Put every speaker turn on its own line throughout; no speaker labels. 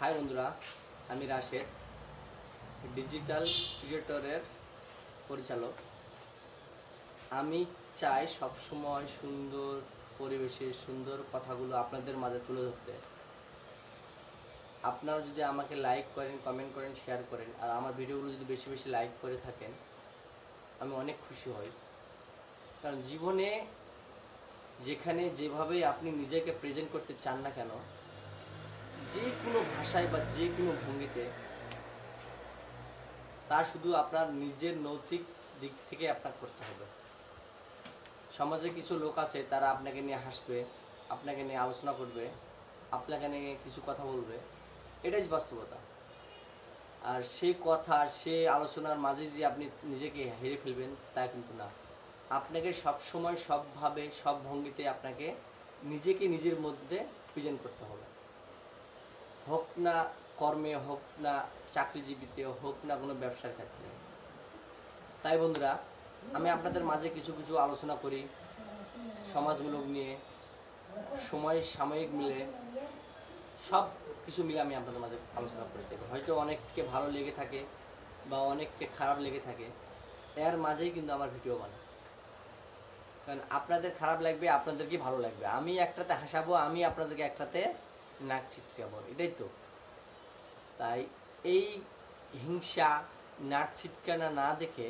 High বন্ধুরা, আমি Rashed digital ক্রিয়েটরের পরিচালক। আমি চাই সবসময় সুন্দর পরিবেশে সুন্দর কথাগুলো আপনাদের মাঝে তুলে ধরতে। আপনারা যদি আমাকে লাইক করেন কমেন্ট করেন শেয়ার করেন, আর আমার ভিডিওগুলো যদি বেশি বেশি লাইক করে থাকেন, আমি অনেক খুশি হই। কারণ জীবনে যেখানে যেভাবে আপনি নিজেকে প্রেজেন্ট করতে চান না কেন যে কোনো ভাষায় বা যে কোনো ভঙ্গিতে, তা শুধু আপনার নিজের নৈতিক দিক থেকে আপনার করতে হবে। সমাজে কিছু লোক আছে, তারা আপনাকে নিয়ে হাসবে, আপনাকে নিয়ে আলোচনা করবে, আপনাকে নিয়ে কিছু কথা বলবে। এটাই বাস্তবতা। আর সেই কথা, সে আলোচনার মাঝে যে আপনি নিজেকে হেরে ফেলবেন, তা কিন্তু না। আপনাকে সব সময় সবভাবে, সব ভঙ্গিতে আপনাকে নিজেকে নিজের মধ্যে প্রেজেন্ট করতে হবে। হোক না কর্মে হোক না চাকরিজীবীতে হোক না কোনো ব্যবসার ক্ষেত্রে। তাই বন্ধুরা, আমি আপনাদের মাঝে কিছু কিছু আলোচনা করি। সমাজমূলক নিয়ে, সময় সাময়িক মিলে, সব কিছু মিলে আমি আপনাদের মাঝে আলোচনা করে থাকি হয়তো অনেককে ভালো লেগে থাকে বা অনেককে খারাপ লেগে থাকে, এর মাঝেই কিন্তু আমার ভিডিও বানাই। কারণ আপনাদের খারাপ লাগবে আপনাদেরকে ভালো লাগবে। আমি একটাতে হাসাবো, আমি আপনাদেরকে একটাতে নাক ছিটকাবো এটাই তো। তাই এই হিংসা নাক ছিটকানা না দেখে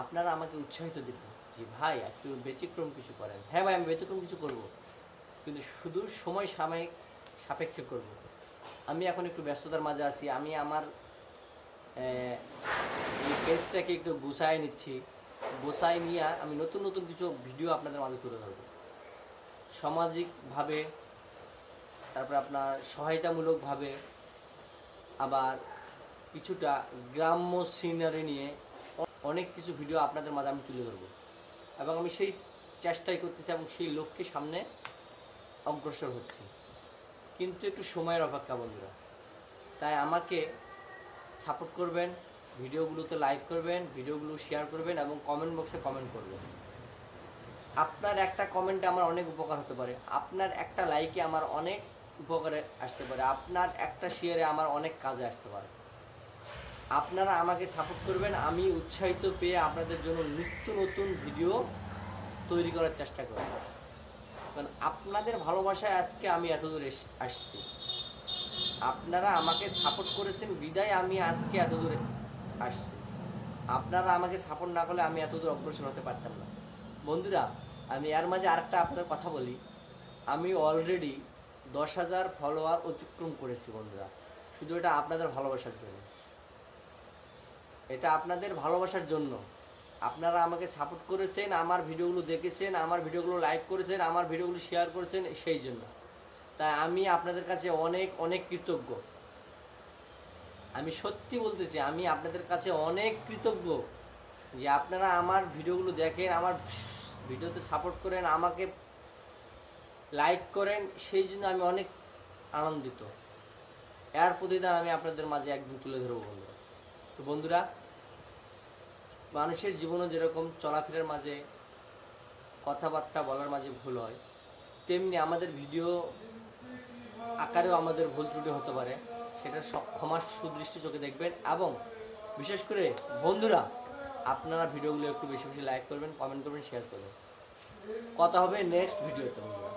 আপনারা আমাকে উৎসাহিত দিবেন যে ভাই একটু ব্যতিক্রম কিছু করেন। হ্যাঁ ভাই, আমি ব্যতিক্রম কিছু করব। কিন্তু শুধু সময় সাময়িক সাপেক্ষে করব। আমি এখন একটু ব্যস্ততার মাঝে আছি। আমি আমার এই পেজটাকে একটু গুছায় নিচ্ছি। গোছায় নিয়ে আমি নতুন নতুন কিছু ভিডিও আপনাদের মাঝে তুলে ধরবো। সামাজিকভাবে তারপর আপনার সহায়তামূলকভাবে আবার কিছুটা গ্রাম্য সিনারি নিয়ে অনেক কিছু ভিডিও আপনাদের মাঝে আমি তুলে ধরবো। এবং আমি সেই চেষ্টাই করতেছি এবং সেই লক্ষ্যে সামনে অগ্রসর হচ্ছি। কিন্তু একটু সময়ের অপেক্ষা বন্ধুরা। তাই আমাকে সাপোর্ট করবেন, ভিডিওগুলোতে লাইক করবেন, ভিডিওগুলো শেয়ার করবেন এবং কমেন্ট বক্সে কমেন্ট করবেন। আপনার একটা কমেন্টে আমার অনেক উপকার হতে পারে। আপনার একটা লাইকে আমার অনেক উপকারে আসতে পারে। আপনার একটা শেয়ারে আমার অনেক কাজে আসতে পারে। আপনারা আমাকে সাপোর্ট করবেন, আমি উৎসাহিত পেয়ে আপনাদের জন্য নিত্য নতুন ভিডিও তৈরি করার চেষ্টা করব। কারণ আপনাদের ভালোবাসায় আজকে আমি এতদূর আসছি। আপনারা আমাকে সাপোর্ট করেছেন, বিদায় আমি আজকে এত দূরে আসছি। আপনারা আমাকে সাপোর্ট না করলে আমি এত দূর অগ্রসর হতে পারতাম না। বন্ধুরা, আমি এর মাঝে আরেকটা আপনার কথা বলি। আমি অলরেডি দশ হাজার ফলোয়ার অতিক্রম করেছি বন্ধুরা। শুধু এটা আপনাদের ভালোবাসার জন্য। এটা আপনাদের ভালোবাসার জন্য। আপনারা আমাকে সাপোর্ট করেছেন, আমার ভিডিওগুলো দেখেছেন, আমার ভিডিওগুলো লাইক করেছেন, আমার ভিডিওগুলো শেয়ার করেছেন, সেই জন্য। তাই আমি আপনাদের কাছে অনেক অনেক কৃতজ্ঞ। আমি সত্যি বলতেছি, আমি আপনাদের কাছে অনেক কৃতজ্ঞ যে আপনারা আমার ভিডিওগুলো দেখেন, আমার ভিডিওতে সাপোর্ট করেন, আমাকে লাইক করেন, সেই জন্য আমি অনেক আনন্দিত। এর প্রতিদান আমি আপনাদের মাঝে একদিন তুলে ধরবো, বন্ধুরা। তো বন্ধুরা, মানুষের জীবনে যেরকম চলাফেরার মাঝে, কথাবার্তা বলার মাঝে ভুল হয়, তেমনি আমাদের ভিডিও আকারেও আমাদের ভুল ত্রুটি হতে পারে। সেটা ক্ষমার সুদৃষ্টি চোখে দেখবেন এবং বিশেষ করে বন্ধুরা, আপনারা ভিডিওগুলো একটু বেশি বেশি লাইক করবেন কমেন্ট করবেন শেয়ার করবেন। কথা হবে নেক্সট ভিডিওতে বন্ধুরা।